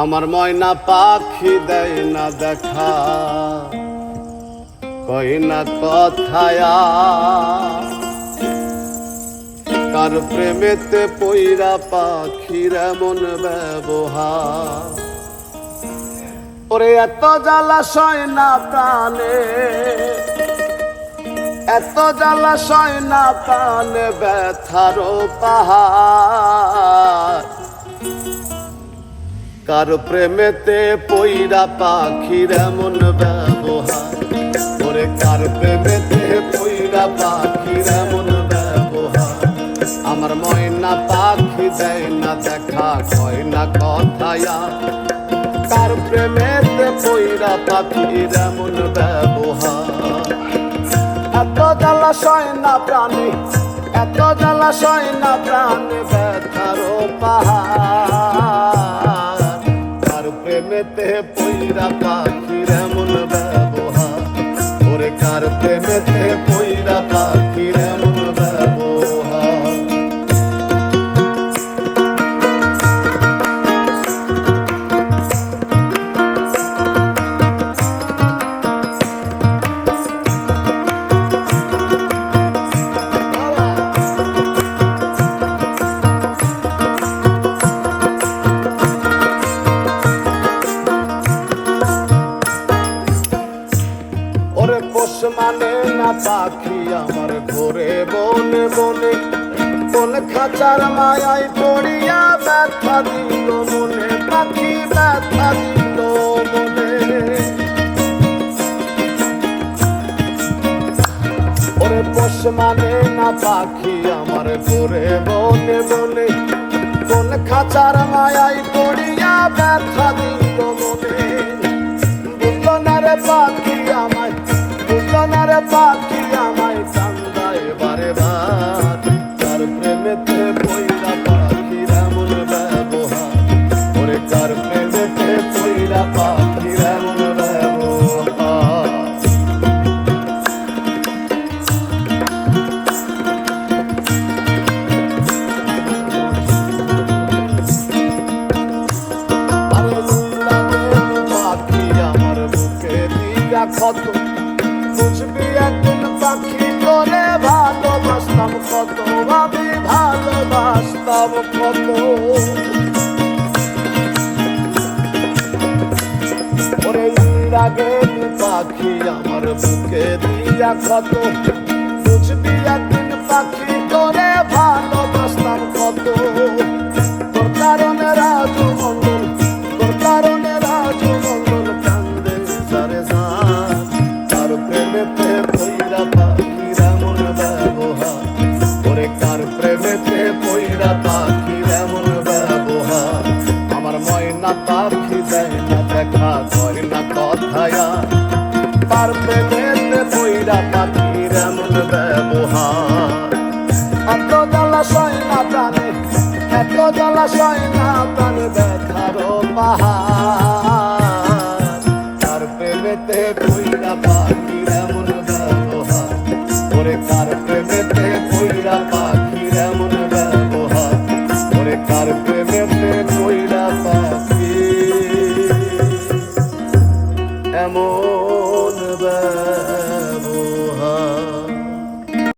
আমার ময়না পাখি দেয় না দেখা। কই না কথায়া কার প্রেমেতে পইরা পাখির এমন ব্যবহার? ওরে এত জ্বালাশয় না প্রাণে, এত জ্বালাশয় না প্রাণে ব্যথারো পাহাড় কার প্রেমেতে পইরা পাখির এমন ব্যবহার? ওরে কার প্রেমেতে পইরা পাখির এমন ব্যবহার? আমার ময়না পাখি দেয় না দেখা, কয় না কথায়া কার প্রেমেতে পইরা পাখির এমন ব্যবহার? এত জ্বালাশয় না প্রাণী, এত জ্বালাশয় না প্রাণী ব্যথারো পাহাড় কার প্রেমেতে পইরা পাখির ওরে পোষ মানে না পাখি, আমার ঘরে বনে বনে। কোন খাঁচার মায়াই পড়িয়া ব্যথা দিল মনে, পাখি ব্যথা দিল মনে। ওরে পোষ মানে না পাখি, আমার ঘরে বনে বনে। কোন খাঁচার মায়াই পড়িয়া ব্যথা দিল মনে। বুঝলো না রে পাখি পাখি আমায় কান্দায় বারে বার। তার প্রেমেতে পইরা পাখির এমন ব্যবহার? ওরে কার প্রেমেতে পইরা পাখির এমন ব্যবহার? আরে পাখি আমার বুকে দিয়া একদিন পাখি করে ভালোবাসতাম কত আমি ভালোবাসতাম কত। ওরে রাগে পাখি আমার বুকে দিয়া ক্ষত দেখা কয় না কথায়া। তার প্রেমেতে পইরা পাখির এমন ব্যবহার। এত জলাশয় না প্রাণে, এত জলাশয় না প্রাণে দেখারো পাহাড়। তার প্রেমেতে পইরা পাখির এমন ব্যবহার। ওরে কার প্রেমেতে পইরা পাখি amor.